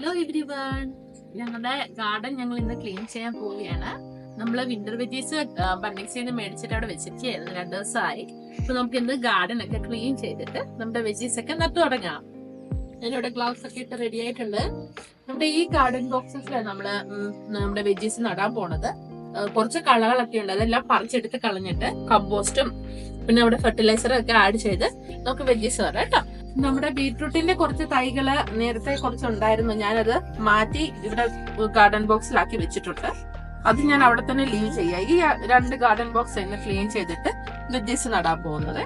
Hello everyone ഞങ്ങളുടെ garden ഞങ്ങൾ ഇന്ന് ക്ലീൻ ചെയ്യാൻ പോവുകയാണ്. നമ്മൾ വിന്റർ വെജീസ് ബണ്ണിക്സിൽ നിന്ന് മേടിച്ചിട്ട് അവിടെ വെച്ചിരിക്കുകയായിരുന്നു. രണ്ടു ദിവസമായി. അപ്പൊ നമുക്ക് ഇന്ന് ഗാർഡൻ ഒക്കെ ക്ലീൻ ചെയ്തിട്ട് നമ്മുടെ വെജീസ് ഒക്കെ നട്ടു തുടങ്ങാം. ഞാനിവിടെ ഗ്ലൗസ് ഒക്കെ ഇട്ട് റെഡി ആയിട്ടുണ്ട്. നമ്മുടെ ഈ ഗാർഡൻ ബോക്സസിലാണ് നമ്മൾ നമ്മുടെ വെജീസ് നടാൻ പോണത്. കുറച്ച് കളകളൊക്കെ ഉണ്ട്. അതെല്ലാം പറിച്ചെടുത്ത് കളഞ്ഞിട്ട് കമ്പോസ്റ്റും പിന്നെ അവിടെ ഫെർട്ടിലൈസറും ഒക്കെ ആഡ് ചെയ്ത് നമുക്ക് വെജീസ് നടാം കേട്ടോ. നമ്മുടെ ബീട്രൂട്ടിന്റെ കുറച്ച് തൈകൾ നേരത്തെ കുറച്ച് ഉണ്ടായിരുന്നു ഞാനത് മാറ്റി ഇവിടെ ഗാർഡൻ ബോക്സിലാക്കി വെച്ചിട്ടുണ്ട്. അത് ഞാൻ അവിടെ തന്നെ ലീവ് ചെയ്യാം. ഈ രണ്ട് ഗാർഡൻ ബോക്സ് തന്നെ ക്ലീൻ ചെയ്തിട്ട് വെജീസ് നടാൻ പോകുന്നത്.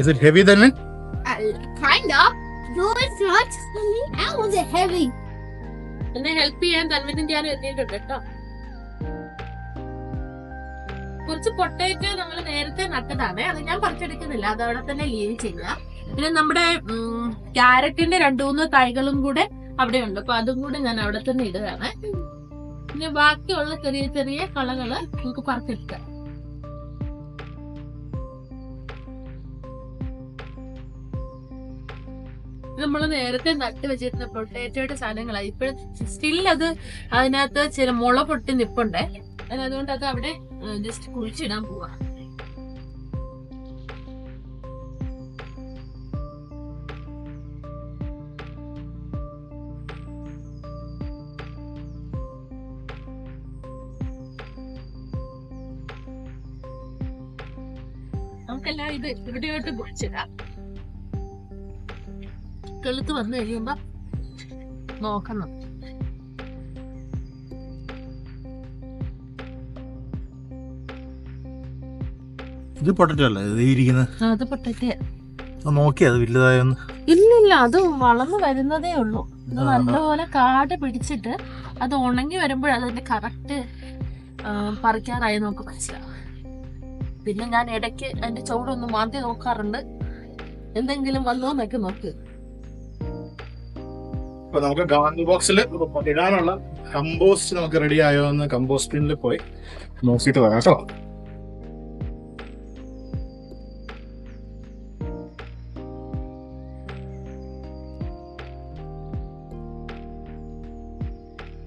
Is it heavy then? No, it's not. How was it heavy? എന്നെ ഹെൽപ്പ് ചെയ്യാൻ തന്മിതിന്റെ ഞാൻ എത്തിയിട്ടുണ്ട് കേട്ടോ. കുറച്ച് പൊട്ടേറ്റോ നമ്മൾ നേരത്തെ നട്ടതാണ്. അത് ഞാൻ പറിച്ചെടുക്കുന്നില്ല. അത് തന്നെ ലീവ് ചെയ്യാം. പിന്നെ നമ്മുടെ ക്യാരറ്റിന്റെ രണ്ടു മൂന്ന് തൈകളും കൂടെ അവിടെ ഉണ്ട് അപ്പൊ അതും കൂടെ ഞാൻ അവിടെ തന്നെ ഇടുകയാണ്. പിന്നെ ബാക്കിയുള്ള ചെറിയ ചെറിയ കളകൾ നമുക്ക് പറിച്ചെടുക്കാം. നമ്മൾ നേരത്തെ നട്ട് വെച്ചിരുന്ന പൊട്ടേറ്റോയുടെ സാധനങ്ങളാണ് ഇപ്പോഴും സ്റ്റിൽ അത് അതിനകത്ത് ചില മുള പൊട്ടി നിപ്പുണ്ടേ. അതുകൊണ്ട് അത് അവിടെ ജസ്റ്റ് കുഴിച്ചിടാൻ പോവാ. നമുക്കെല്ലാം ഇത് ഇവിടെയോട്ട് കുഴിച്ചിടാം. കെളുത്ത് വന്നു കഴിയുമ്പോ നോക്കണം. ഇത് പൊട്ടറ്റോ അല്ല? ഇത് ഇരിക്കുന്നത് അത് പൊട്ടറ്റ. നോക്കി അത് വലുതായൊന്ന്? ഇല്ലില്ല അത് വളർന്നു വരുന്നതേ ഉള്ളൂ. ഇത്. നല്ലപോലെ കാട് പിടിച്ചിട്ട് അത് ഉണങ്ങി വരുമ്പോൾ അതിന്റെ കറക്റ്റ് പറിക്കാറായി നമുക്ക് മനസ്സിലാവും. പിന്നെ ഞാൻ ഇടയ്ക്ക് അതിന്റെ ചുവടൊന്ന് മാന്തി നോക്കാറുണ്ട്. എന്തെങ്കിലും വന്നോ എന്നൊക്കെ നോക്ക്. ഇപ്പൊ നമുക്ക് ഗാർഡൻ ബോക്സിൽ ഇടാനുള്ള കമ്പോസ്റ്റ് നമുക്ക് റെഡി ആയോ എന്ന് കമ്പോസ്റ്റ് ബിന്നിൽ പോയി നോക്കിയിട്ട് വരാം കേട്ടോ.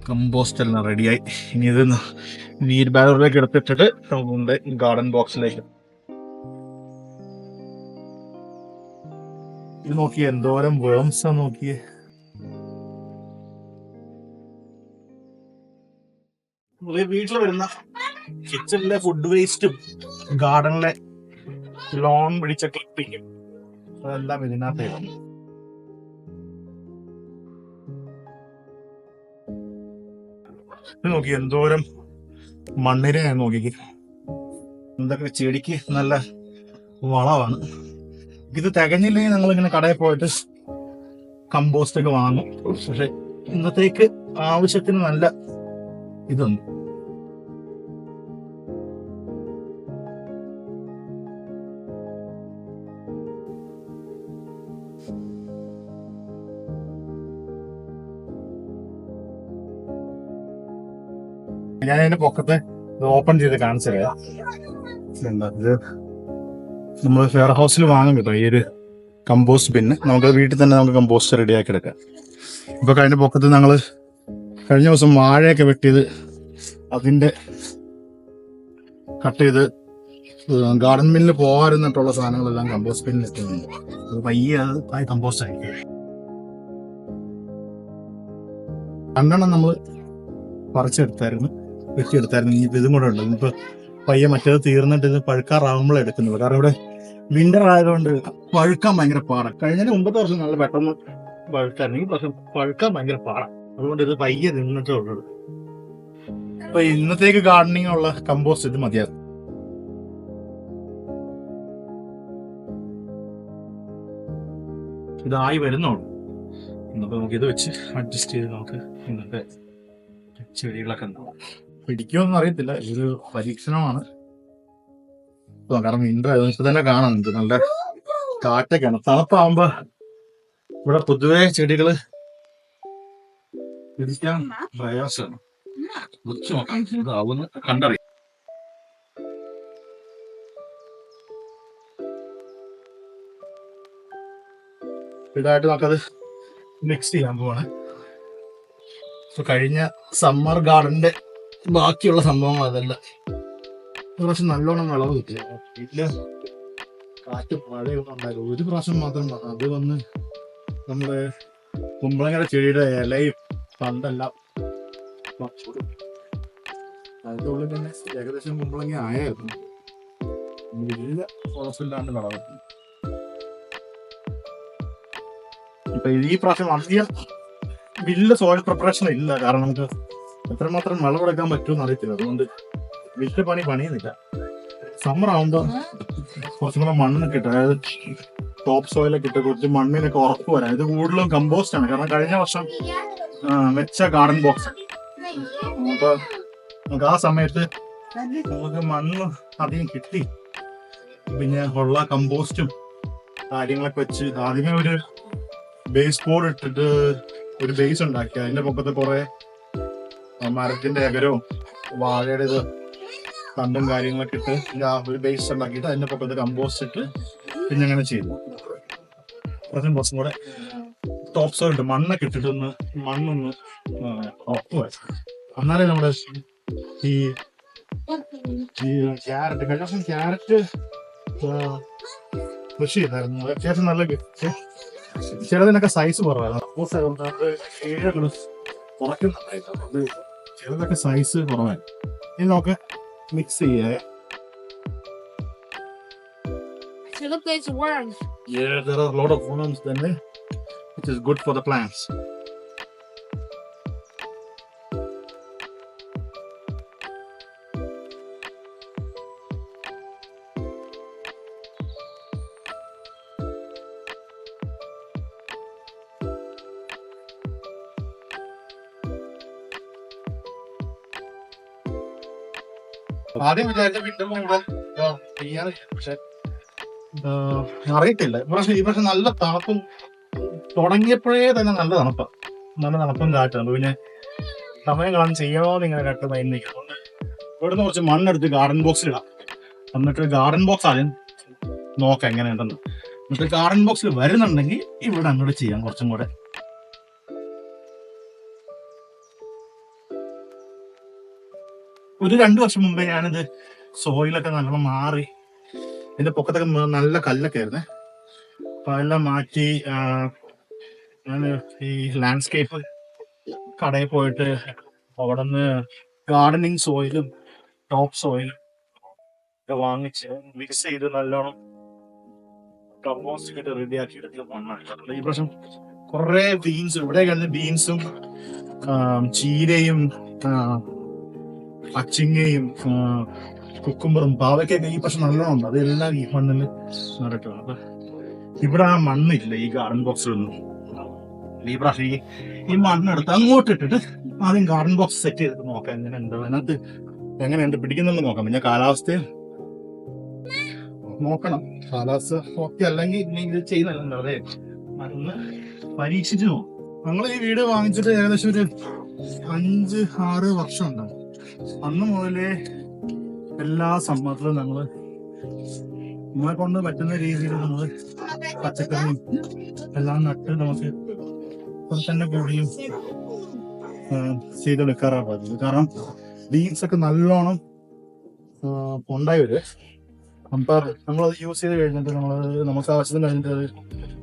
കമ്പോസ്റ്റ് എല്ലാം റെഡിയായി ഇനി ഇത് നീര് ബാനറിലേക്ക് എടുത്തിട്ടിട്ട് നമ്മുടെ ഗാർഡൻ ബോക്സിലേക്ക് ഇത് നോക്കിയേ എന്തോരം വേംസാ നോക്കിയേ. വീട്ടിൽ വരുന്ന കിച്ചണിലെ ഫുഡ് വേസ്റ്റും ഗാർഡനിലെ ലോൺ പിടിച്ച ക്ലിപ്പിങ്ങും അതെല്ലാം ഇതിനകത്ത് നോക്കി എന്തോരം മണ്ണിരയാണ് നോക്കി എന്തൊക്കെ ചെടിക്ക് നല്ല വളമാണ്. ഇത് തികഞ്ഞില്ലെങ്കിൽ ഞങ്ങൾ ഇങ്ങനെ കടയിൽ പോയിട്ട് കമ്പോസ്റ്റ് ഒക്കെ വാങ്ങും. പക്ഷെ ഇന്നത്തേക്ക് ആവശ്യത്തിന് നല്ല ഇതുണ്ട്. ഞാൻ അതിന്റെ പൊക്കത്ത് ഓപ്പൺ ചെയ്ത് കാണിച്ചു തരാം. ഇത്? നമ്മൾ ഫെയർ ഹൗസിൽ വാങ്ങും കേട്ടോ ഈ ഒരു കമ്പോസ്റ്റ് ബിന്ന് നമുക്ക് വീട്ടിൽ തന്നെ നമുക്ക് കമ്പോസ്റ്റ് റെഡിയാക്കി എടുക്കാം. ഇപ്പൊ കഴിഞ്ഞ പൊക്കത്ത് ഞങ്ങൾ കഴിഞ്ഞ ദിവസം വാഴയൊക്കെ വെട്ടിയത് അതിന്റെ കട്ട് ചെയ്ത് ഗാർഡൻ മില്ലിൽ പോകാറുന്നിട്ടുള്ള സാധനങ്ങളെല്ലാം കമ്പോസ്റ്റ് ബിന്നിൽ എത്തുന്നുണ്ട് അത് പയ്യെ അത് ആയി കമ്പോസ്റ്റ് ആയിരിക്കും രണ്ടെണ്ണം നമ്മൾ പറിച്ചെടുത്തായിരുന്നു. വെട്ടിയെടുത്തായിരുന്നു. ഇനിയിപ്പോൾ ഇതും കൂടെ ഉണ്ട്. ഇപ്പൊ പയ്യെ മറ്റേത് തീർന്നിട്ട് ഇത് പഴുക്കാറാവുമ്പോഴേ എടുക്കുന്നത് കാരണം ഇവിടെ വിന്റർ ആയതുകൊണ്ട് പഴുക്കാൻ ഭയങ്കര പാടാണ് കഴിഞ്ഞ ഒമ്പത് വർഷം നല്ല പെട്ടെന്ന് പഴുക്കായിരുന്നു. ഈ വർഷം പഴുക്കാൻ ഭയങ്കര പാടാണ് അതുകൊണ്ട് ഇത് പയ്യെ നിന്നിട്ടേ ഉള്ളത് അപ്പൊ ഇന്നത്തേക്ക് ഗാർഡനിങ് ഉള്ള കമ്പോസ്റ്റ് ഇത് മതിയാകും ഇതായി വരുന്നുള്ളൂ. ഇന്നിപ്പോ നമുക്ക് ഇത് വെച്ച് അഡ്ജസ്റ്റ് ചെയ്ത് നമുക്ക് ഇന്നത്തെ ചെടികളൊക്കെ ഉണ്ടാവും പിടിക്കുമെന്ന് അറിയത്തില്ല. ഇതൊരു പരീക്ഷണമാണ്. കാരണം വിന്റർ ഏകദേശം തന്നെ കാണാം. ഇത് നല്ല കാറ്റൊക്കെയാണ്. തണുപ്പാകുമ്പോ ഇവിടെ പൊതുവെ ചെടികൾ പിടിക്കാൻ പ്രയാസമാണ്. ഇതാവുന്ന കണ്ടറിയാം. ഇതായിട്ട് നമുക്കത് മിക്സ് ചെയ്യാൻ പോവാണ്. കഴിഞ്ഞ സമ്മർ ഗാർഡന്റെ ബാക്കിയുള്ള സംഭവങ്ങൾ അതല്ല. പ്രാവശ്യം നല്ലോണം വിളവ് കിട്ടില്ല? ഇല്ല. കാറ്റ് മഴയൊന്നും ഉണ്ടായില്ല ഒരു പ്രാവശ്യം മാത്രം. അത് വന്ന് നമ്മുടെ കുമ്പളങ്ങയുടെ ചെടിയുടെ ഇലയും പന്തെല്ലാം അതിന്റെ ഉള്ളിൽ തന്നെ ഏകദേശം കുമ്പളങ്ങ ആയായിരുന്നു. വലിയ കുഴപ്പമില്ലാണ്ട് വിളവ് ഇപ്പൊ ഈ പ്രാവശ്യം അധികം വലിയ സോയിൽ പ്രിപ്പറേഷൻ ഇല്ല. കാരണം നമുക്ക് എത്രമാത്രം വിളവെടുക്കാൻ പറ്റുമെന്ന് അറിയത്തില്ല. അതുകൊണ്ട് വീട്ടിലെ പണി പണിയുന്നില്ല. സമ്മർ ആവുമ്പോ കുറച്ചും കൂടെ മണ്ണൊക്കെ ഇട്ട് അതായത് ടോപ്പ് സോയിലൊക്കെ ഇട്ട് കുറച്ച് മണ്ണിനൊക്കെ ഉറപ്പ് വരാം. ഇത് കൂടുതലും കമ്പോസ്റ്റ് ആണ്. കാരണം കഴിഞ്ഞ വർഷം വെച്ച ഗാർഡൻ ബോക്സ് അപ്പൊ നമുക്ക് ആ സമയത്ത് നമുക്ക് മണ്ണ് അധികം കിട്ടി. പിന്നെ ഉള്ള കമ്പോസ്റ്റും കാര്യങ്ങളൊക്കെ വെച്ച് ആദ്യമേ ഒരു ബേസ് ബോർഡ് ഇട്ടിട്ട് ഒരു ബേസ് ഉണ്ടാക്കി. അതിന്റെ പൊക്കത്ത് കുറെ മരത്തിന്റെ അകരവും വാഴയുടെ ഇത് തണ്ടും കാര്യങ്ങളൊക്കെ ഇട്ട് ഒരു ബേസ് ഉണ്ടാക്കിയിട്ട് അതിന്റെ പൊക്കത്ത് കമ്പോസ്റ്റ് ഇട്ട് പിന്നെ അങ്ങനെ ചെയ്തു. കുറച്ചും കുറച്ചും കൂടെ ടോപ്പ് ഇട്ട് മണ്ണൊക്കെ ഇട്ടിട്ട് ഒന്ന് മണ്ണൊന്ന് ഉറപ്പ് എന്നാലേ നമ്മുടെ ഈ ക്യാരറ്റ് കഴിഞ്ഞ ദിവസം ക്യാരറ്റ് കൃഷി ചെയ്തായിരുന്നു. അത്യാവശ്യം നല്ല. ചിലതിനൊക്കെ സൈസ് കുറവായിരുന്നു. ഏഴ് കിലോ കുറയ്ക്കുന്നുണ്ടായിരുന്നു. ചിലതൊക്കെ സൈസ് കുറവായിരുന്നു ഇനി നമുക്ക് മിക്സ് ചെയ്യേ So look, there's worms. Yeah, there are a lot of worms then, eh? which is good for the plants. ആദ്യം വിചാരിച്ച വീണ്ടും ഇവിടെ. പക്ഷെ അറിയത്തില്ല. പക്ഷെ ഈ പക്ഷെ നല്ല തണുപ്പും തുടങ്ങിയപ്പോഴേ തന്നെ നല്ല തണുപ്പാ. നല്ല തണുപ്പും കാറ്റാണ് പിന്നെ സമയം കാണാൻ ചെയ്യണോന്ന് ഇങ്ങനെ രണ്ട് മൈൻഡ് നിൽക്കുന്നുണ്ട്. ഇവിടുന്ന് കുറച്ച് മണ്ണെടുത്ത് ഗാർഡൻ ബോക്സിൽ ഇടാം. എന്നിട്ട് ഗാർഡൻ ബോക്സ് ആദ്യം നോക്കാം എങ്ങനെയുണ്ടെന്ന്. എന്നിട്ട് ഗാർഡൻ ബോക്സിൽ വരുന്നുണ്ടെങ്കിൽ ഇവിടെ അങ്ങോട്ട് ചെയ്യാം കുറച്ചും കൂടെ. ഒരു രണ്ടു വർഷം മുമ്പേ ഞാനിത് സോയിലൊക്കെ നല്ലോണം മാറി ഇതിന്റെ പൊക്കത്തൊക്കെ നല്ല കല്ലൊക്കെ ആയിരുന്നേ. അപ്പൊ അതെല്ലാം മാറ്റി ഞാൻ ഈ ലാൻഡ്സ്കേപ്പ് കടയിൽ പോയിട്ട് അവിടെ നിന്ന് ഗാർഡനിങ് സോയിലും ടോപ്പ് സോയിലും ഒക്കെ വാങ്ങിച്ച് മിക്സ് ചെയ്ത് നല്ലോണം കമ്പോസ്റ്റ് റെഡി ആക്കി എടുത്ത് മണ്ണാണ് ഈ പ്രാവശ്യം കുറെ ബീൻസ് ഇവിടെ കിടന്ന് ബീൻസും ചീരയും ആ, കുക്കുമ്പറും പാവയ്ക്കൊക്കെ ഈ പക്ഷെ നല്ലോണം അതെല്ലാം ഈ മണ്ണിൽ നടക്കണം. അപ്പൊ ഇവിടെ ആ മണ്ണില്ല ഈ ഗാർഡൻ ബോക്സിലൊന്നും ഈ പ്രാവശ്യം ഈ മണ്ണെടുത്ത് അങ്ങോട്ട് ഇട്ടിട്ട് ആദ്യം ഗാർഡൻ ബോക്സ് സെറ്റ് ചെയ്തിട്ട് നോക്കാം എങ്ങനെ ഉണ്ട്. അതിനകത്ത് എങ്ങനെയുണ്ട് പിടിക്കുന്നെന്ന് നോക്കാം. പിന്നെ കാലാവസ്ഥയിൽ നോക്കണം. കാലാവസ്ഥ ഓക്കെ അല്ലെങ്കിൽ ഇനി ഇത് ചെയ്യുന്നല്ലോ അതെ. മണ്ണ് പരീക്ഷിച്ചു നോക്കും. നമ്മൾ ഈ വീട് വാങ്ങിച്ചിട്ട് ഏകദേശം ഒരു അഞ്ച് ആറ് വർഷം ഉണ്ടാവും. അന്ന് മുതലേ എല്ലാ സമ്മറിലും ഞങ്ങൾ നമ്മളെ കൊണ്ട് പറ്റുന്ന രീതിയിൽ നമ്മൾ പച്ചക്കറിയും എല്ലാം നട്ട് നമുക്ക് തന്നെ കൂടിയും ചെയ്തെടുക്കാറാണ് പതിവ്. കാരണം ബീൻസ് ഒക്കെ നല്ലോണം ഉണ്ടായി വരും. അപ്പൊ നമ്മളത് യൂസ് ചെയ്ത് കഴിഞ്ഞിട്ട് നമ്മൾ നമുക്ക് ആവശ്യത്തിന് കഴിഞ്ഞിട്ട് അത്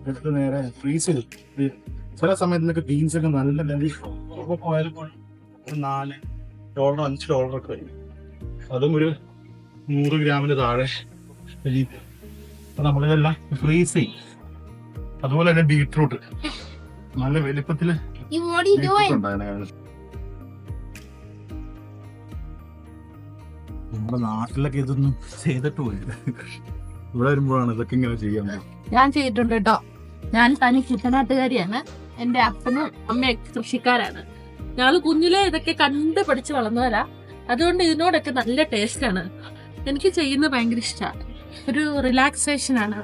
എടുത്ത് നേരെ ഫ്രീസ് ചെയ്തു ചില സമയത്തിലൊക്കെ ബീൻസ് ഒക്കെ നല്ല പോയാലും നാല് ഡോളർ അഞ്ച് ഡോളർ ഒക്കെ വരും. അതും ഒരു നൂറ് ഗ്രാമിന് താഴെ അപ്പൊ നമ്മളിതെല്ലാം ഫ്രീസ് ചെയ്യും. അതുപോലെ തന്നെ ബീട്രൂട്ട് നല്ല വലിപ്പത്തിൽ നമ്മുടെ നാട്ടിലൊക്കെ ഇതൊന്നും ചെയ്തിട്ട് പോയില്ല. ഇവിടെ വരുമ്പോഴാണ് ഇതൊക്കെ ഇങ്ങനെ ചെയ്യാൻ ഞാൻ ചെയ്തിട്ടുണ്ട് കേട്ടോ. ഞാൻ തനി കുട്ടനാട്ടുകാരിയാണ്. എന്റെ അപ്പനും അമ്മയൊക്കെ കൃഷിക്കാരാണ്. ഞങ്ങൾ കുഞ്ഞിലെ ഇതൊക്കെ കണ്ട് പഠിച്ച് വളർന്നവരാ. അതുകൊണ്ട് ഇതിനോടൊക്കെ നല്ല ടേസ്റ്റ് ആണ് എനിക്ക് ചെയ്യുന്നത് ഭയങ്കര ഇഷ്ടമാണ് ഒരു റിലാക്സേഷൻ ആണ്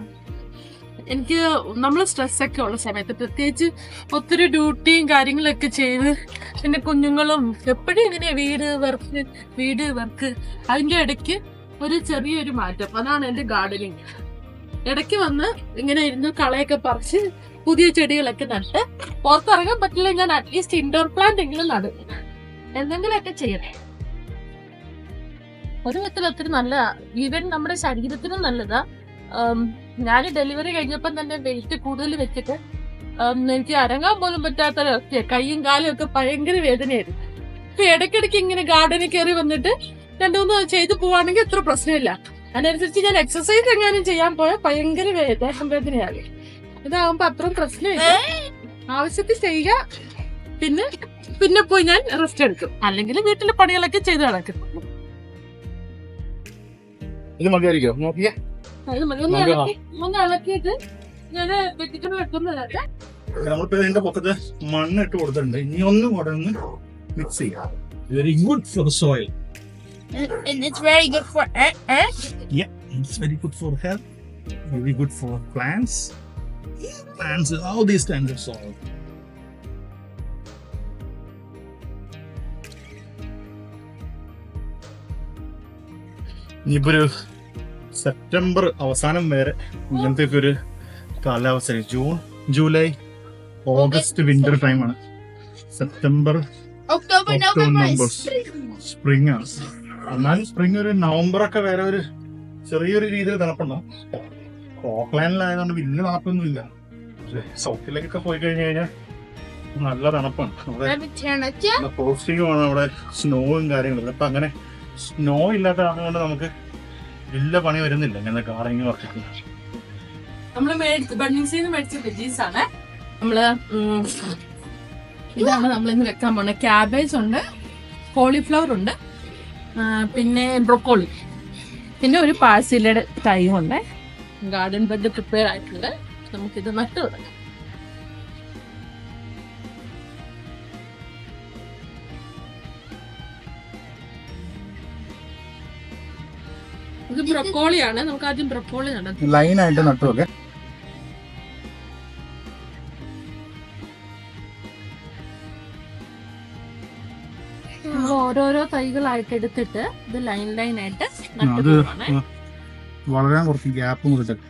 എനിക്ക് നമ്മൾ സ്ട്രെസ്സൊക്കെ ഉള്ള സമയത്ത് പ്രത്യേകിച്ച് ഒത്തിരി ഡ്യൂട്ടിയും കാര്യങ്ങളൊക്കെ ചെയ്ത് പിന്നെ കുഞ്ഞുങ്ങളും എപ്പോഴും ഇങ്ങനെ വീട് വർക്ക് വീട് വർക്ക് അതിന്റെ ഇടയ്ക്ക് ഒരു ചെറിയൊരു മാറ്റം. അതാണ് എന്റെ ഗാർഡനിങ്. ഇടയ്ക്ക് വന്ന് ഇങ്ങനെ ഇരുന്ന് കളയൊക്കെ പറിച്ച് പുതിയ ചെടികളൊക്കെ നട്ട് പുറത്തിറങ്ങാൻ പറ്റില്ല ഞാൻ അറ്റ്ലീസ്റ്റ് ഇൻഡോർ പ്ലാന്റ് എങ്കിലും നടും. എന്തെങ്കിലുമൊക്കെ ചെയ്യണേ ഒരു വിധത്തിൽ ഒത്തിരി നല്ല ഈവൻ നമ്മുടെ ശരീരത്തിനും നല്ലതാ. ഞാൻ ഡെലിവറി കഴിഞ്ഞപ്പം തന്നെ വെയിറ്റ് കൂടുതൽ വെച്ചിട്ട് എനിക്ക് അരങ്ങാൻ പോലും പറ്റാത്ത കൈയും കാലും ഒക്കെ ഭയങ്കര വേദനയായിരുന്നു. ഇപ്പൊ ഇടയ്ക്കിടയ്ക്ക് ഇങ്ങനെ ഗാർഡനിൽ കയറി വന്നിട്ട് രണ്ടുമൂന്ന് ചെയ്തു പോവാണെങ്കിൽ അത്ര പ്രശ്നമില്ല. അതിനനുസരിച്ച് ഞാൻ എക്സസൈസ് എങ്ങാനും ചെയ്യാൻ പോയാൽ ഭയങ്കര വേദന വേദനയാകും. ഇതാവുമ്പോ അത്രയും പ്രശ്നമില്ല ആവശ്യത്തിൽ ചെയ്യുക. പിന്നെ പിന്നെ പോയി ഞാൻ റെസ്റ്റ് എടുക്കും അല്ലെങ്കിൽ വീട്ടിലെ പണികളൊക്കെ ചെയ്ത് നടക്കും. ഇത് മതിയായിരിക്കോ നോക്കിയേ. അത് മതി. ഒന്ന് നമുക്ക് ഇളക്കി ഒന്ന് ഇളക്കിയിട്ട് ഞാൻ വെജിറ്റബിൾ വെക്കുന്നതല്ല നമ്മളിപ്പോ ഇതിന്റെ പൊക്കത്ത് മണ്ണ് ഇട്ട് കൊടുത്തിട്ടുണ്ട്. ഇനി ഒന്നും കൂടെ ഒന്ന് മിക്സ് ചെയ്യാം. Very good for soil And, and it's very good for eh, Yeah, it's very good for health, very good for plants plants all these kinds of soil ഇനിയിപ്പോ ഒരു സെപ്റ്റംബർ അവസാനം വരെ ഇങ്ങനത്തെ ഒക്കെ ഒരു കാലാവസ്ഥ ജൂൺ ജൂലൈ ഓഗസ്റ്റ് വിന്റർ ടൈമാണ് September October, October, November, November. is spring. Spring ആണ് എന്നാലും സ്പ്രിങ് ഒരു നവംബർ ഒക്കെ വരെ ഒരു ചെറിയൊരു രീതിയിൽ തണുപ്പുണ്ടാവും ഓക്ലാൻഡിലായതുകൊണ്ട് വലിയ തണുപ്പൊന്നുമില്ല. പക്ഷേ സൗത്തിലേക്കൊക്കെ പോയി കഴിഞ്ഞു കഴിഞ്ഞാൽ നല്ല തണുപ്പാണ്. അവിടെ. പോസിറ്റീവാണ് അവിടെ സ്നോവും കാര്യങ്ങളും അപ്പൊ അങ്ങനെ സ്നോ ഇല്ലാത്ത ആളുകൊണ്ട് നമുക്ക് വലിയ പണി വരുന്നില്ല. ഇങ്ങനെ കാറിങ് വർക്കൊക്കെ നമ്മൾ മേടിച്ച ബണ്ണിങ്സിൽ നിന്ന് മേടിച്ച വെജീസ് ആണ് നമ്മൾ ഇതാണ് നമ്മൾ ഇന്ന് വെക്കാൻ പോണത് ക്യാബേജ് ഉണ്ട് കോളിഫ്ലവർ ഉണ്ട് പിന്നെ ബ്രൊക്കോളി. പിന്നെ ഒരു പാഴ്സിലയുടെ ഉണ്ട് ഗാർഡൻ ബെഡ് പ്രിപ്പയർ ആയിട്ടുണ്ട്. നമുക്കിത് നട്ടു തുടങ്ങാം. ഇത് ബ്രൊക്കോളിയാണ്. നമുക്ക് ആദ്യം ബ്രൊക്കോളി ലൈൻ ആയിട്ട് നട്ടുമൊക്കെ നമ്മൾ ഓരോരോ തൈകളായിട്ട് എടുത്തിട്ട് ഇത് ലൈൻ ലൈൻ ആയിട്ട് നട്ടു. വളരാൻ കുറച്ച് ഗ്യാപ്പ് മുറിച്ചൊക്കെ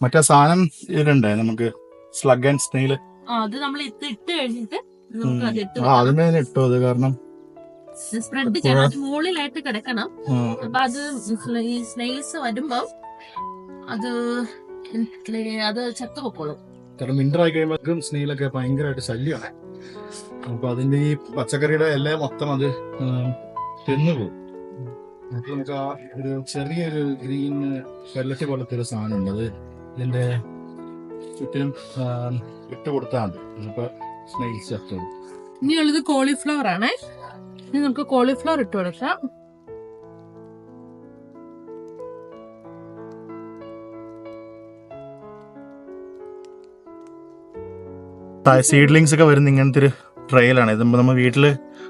മറ്റേ സാധനം ഇതിലുണ്ടേ നമുക്ക് സ്ലഗ് ആൻഡ് സ്നെയിൽ ആ, അത് നമ്മൾ ഇട്ട് കഴിഞ്ഞിട്ട് നമുക്ക് അത് ആ അതിന് ഇട്ടോ അത് കാരണം സ്പ്രെഡ് ചെയ്യണം മുകളിലായിട്ട് കിടക്കണം. അപ്പൊ അത് ഈ സ്നെയിൽസ് വരുമ്പോ അത് അത് ചത്തു പൊക്കോളും. കാരണം വിന്റർ ആയി കഴിയുമ്പോഴും സ്നെയിലൊക്കെ ഭയങ്കരമായിട്ട് ശല്യമാണ്. അപ്പൊ അതിന്റെ ഈ പച്ചക്കറിയുടെ എല്ലാം മൊത്തം അത് തിന്നു പോകും നമുക്ക് ആ ഒരു ചെറിയൊരു ഗ്രീൻ വെള്ളത്തി പോലത്തെ ഒരു സാധനം ഉണ്ട്. അത് ഇതിന്റെ ചുറ്റിനും ഇട്ട് കൊടുത്താൽ മതി. ചത്തോളും ഇനിയുള്ളത് കോളിഫ്ലവർ ആണേ. ഇനി നമുക്ക് കോളിഫ്ലവർ ഇട്ട് കൊടുക്കാം. സീഡ്ലിങ്സ് ഒക്കെ വരുന്ന ഇങ്ങനത്തെ ഒരു ട്രെയിലാണ് ഇത് നമ്മൾ വീട്ടിൽ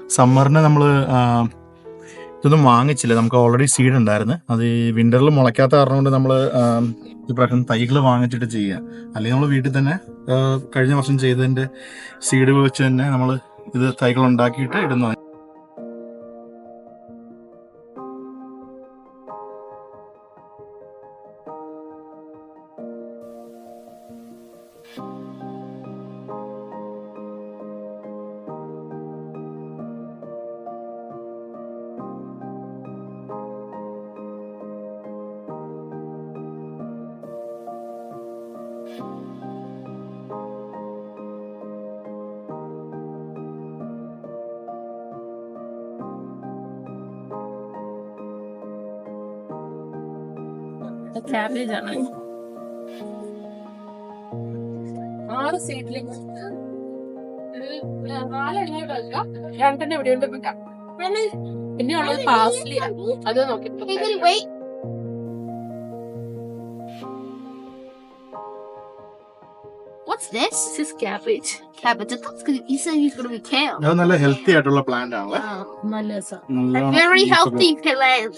സമ്മറിന് നമ്മൾ ഇതൊന്നും വാങ്ങിച്ചില്ല. നമുക്ക് ഓൾറെഡി സീഡ് ഉണ്ടായിരുന്നു. അത് ഈ വിന്ററിൽ മുളയ്ക്കാത്ത കാരണം കൊണ്ട് നമ്മൾ ഇപ്രാവശ്യം പ്രാവശ്യം തൈകൾ വാങ്ങിച്ചിട്ട് ചെയ്യുക അല്ലെങ്കിൽ നമ്മൾ വീട്ടിൽ തന്നെ കഴിഞ്ഞ വർഷം ചെയ്തതിന്റെ സീഡ് വെച്ച് തന്നെ നമ്മൾ ഇത് തൈകൾ ഉണ്ടാക്കിയിട്ട് ഇടുന്നു ക്യാബേജ് ആണ് ആറ് സീഡ്ലിംഗ് നാലെണ്ണ വെക്കാം രണ്ടെണ്ണം ഇവിടെ ഉണ്ട് വെക്കാം പിന്നെ ഉള്ളത് പാസ്ലി അത് നോക്കി. What's this? This is cabbage. Cabbage. Be kale. നല്ല ഹെൽത്തി ആയിട്ടുള്ള പ്ലാന്റ് ആണ് ആ, നല്ല രസം A very healthy plant.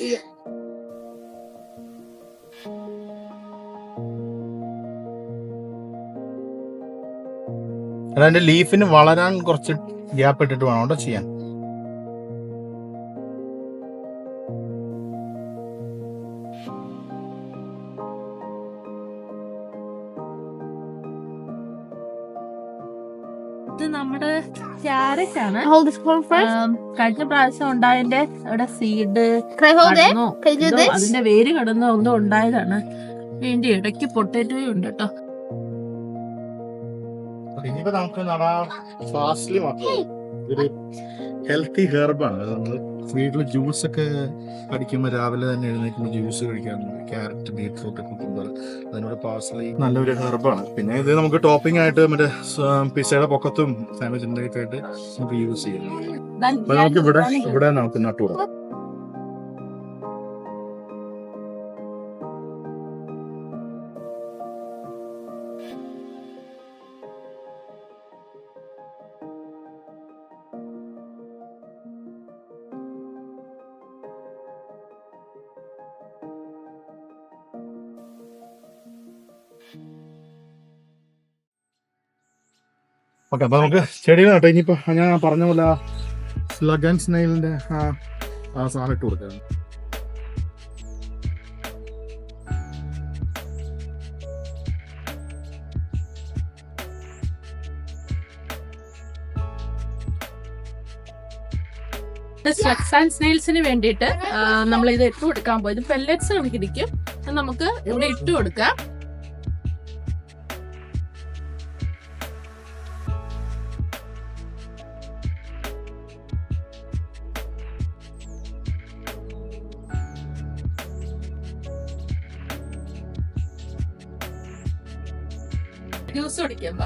അതിന്റെ ലീഫിന് വളരാൻ കുറച്ച് ഗ്യാപ്പ് ഇട്ടിട്ട് വേണം കേട്ടോ ചെയ്യാൻ. ഇത് നമ്മുടെ ക്യാരറ്റ് ആണ്. Hold this one first. ആം, കഴിഞ്ഞ പ്രാവശ്യം ഉണ്ടായതിന്റെ അവിടെ സീഡ്? അതിന്റെ വേര് കടന്നോ ഒന്നും ഉണ്ടായതാണ്. വേണ്ടി ഇടയ്ക്ക് പൊട്ടേറ്റോ ഉണ്ട് കേട്ടോ. ഇനിയിപ്പോ നമുക്ക് നടാൻ ഫാസ്റ്റ്ലി മാത്രം. ഒരു ഹെൽത്തി ഹെർബാണ് നമ്മൾ വീട്ടിൽ ജ്യൂസ് ഒക്കെ അടിക്കുമ്പോൾ രാവിലെ തന്നെ എഴുന്നേൽക്കുമ്പോൾ ജ്യൂസ് കഴിക്കാറുണ്ട് ക്യാരറ്റ് ബീട്രൂട്ട് കുക്കുംബർ അതിനോട് പാർസലി നല്ലൊരു ഹെർബാണ് പിന്നെ ഇത് നമുക്ക് ടോപ്പിംഗ് ആയിട്ട് മറ്റേ പിസയുടെ പൊക്കത്തും സാൻഡ്വിച്ചിന്റെ ഒക്കെ ആയിട്ട് നമുക്ക് യൂസ് ചെയ്യാം. അപ്പൊ നമുക്ക് ഇവിടെ ഇവിടെ നമുക്ക് നട്ടുകൊടുക്കാം ഓക്കെ അപ്പൊ നമുക്ക് ചെടികൾ കേട്ടോ ഇനിയിപ്പോ ഞാൻ പറഞ്ഞ പോലെ സ്ലഗൻ സ്നൈലിന്റെ ആ സാധനം ഇട്ട് കൊടുക്കാം സ്ലക്സ് ആൻഡ് സ്നെയിൽസിന് വേണ്ടിയിട്ട് നമ്മൾ ഇത് ഇട്ട് കൊടുക്കാൻ പോയത് പെല്ലറ്റ്സ് അത് നമുക്ക് ഇവിടെ ഇട്ട് കൊടുക്കാം. ജ്യൂസ് കുടിക്കുമ്പോ.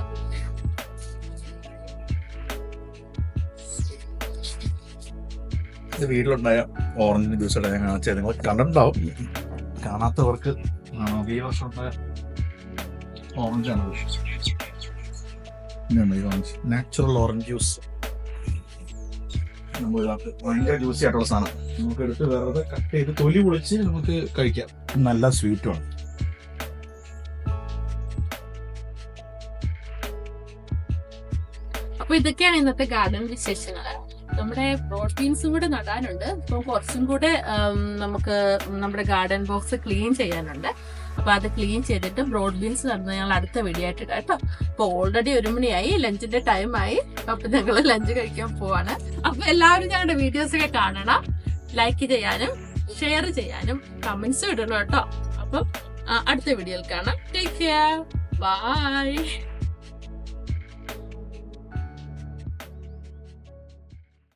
പാ വീട്ടിലുണ്ടായ ഓറഞ്ചിന് ജ്യൂസ് ഇടാൻ ഞാൻ കാണിച്ചത് നിങ്ങൾ കണ്ടിട്ടുണ്ടാവും. കാണാത്തവർക്ക് ഈ വർഷം ഉണ്ടായ ഓറഞ്ചാണ് നാച്ചുറൽ ഓറഞ്ച് ജ്യൂസ്. ഭയങ്കര ജ്യൂസി ആയിട്ടുള്ള സാധനം. നമുക്ക് എടുത്ത് വെറുതെ കട്ട് ചെയ്ത് തൊലി പൊളിച്ച് നമുക്ക് കഴിക്കാം. നല്ല സ്വീറ്റുമാണ് അപ്പൊ ഇതൊക്കെയാണ് ഇന്നത്തെ ഗാർഡൻ വിശേഷങ്ങൾ. നമ്മുടെ പ്രോട്ടീൻസും കൂടെ നടാനുണ്ട്. അപ്പൊ കുറച്ചും കൂടെ നമുക്ക് നമ്മുടെ ഗാർഡൻ ബോക്സ് ക്ലീൻ ചെയ്യാനുണ്ട്. അപ്പൊ അത് ക്ലീൻ ചെയ്തിട്ട് ബ്രോഡ് ബീൻസ് നടന്ന് ഞങ്ങൾ അടുത്ത വെടിയായിട്ട് കേട്ടോ. അപ്പൊ ഓൾറെഡി ഒരു മണിയായി. ലഞ്ചിന്റെ ടൈം ആയി. അപ്പൊ ഞങ്ങൾ ലഞ്ച് കഴിക്കാൻ പോവാണ്. അപ്പൊ എല്ലാവരും ഞങ്ങളുടെ വീഡിയോസ് ഒക്കെ കാണണം. ലൈക്ക് ചെയ്യാനും ഷെയർ ചെയ്യാനും കമന്റ്സും ഇടണം കേട്ടോ. അപ്പം അടുത്ത വീഡിയോയിൽ കാണാം. Take care bye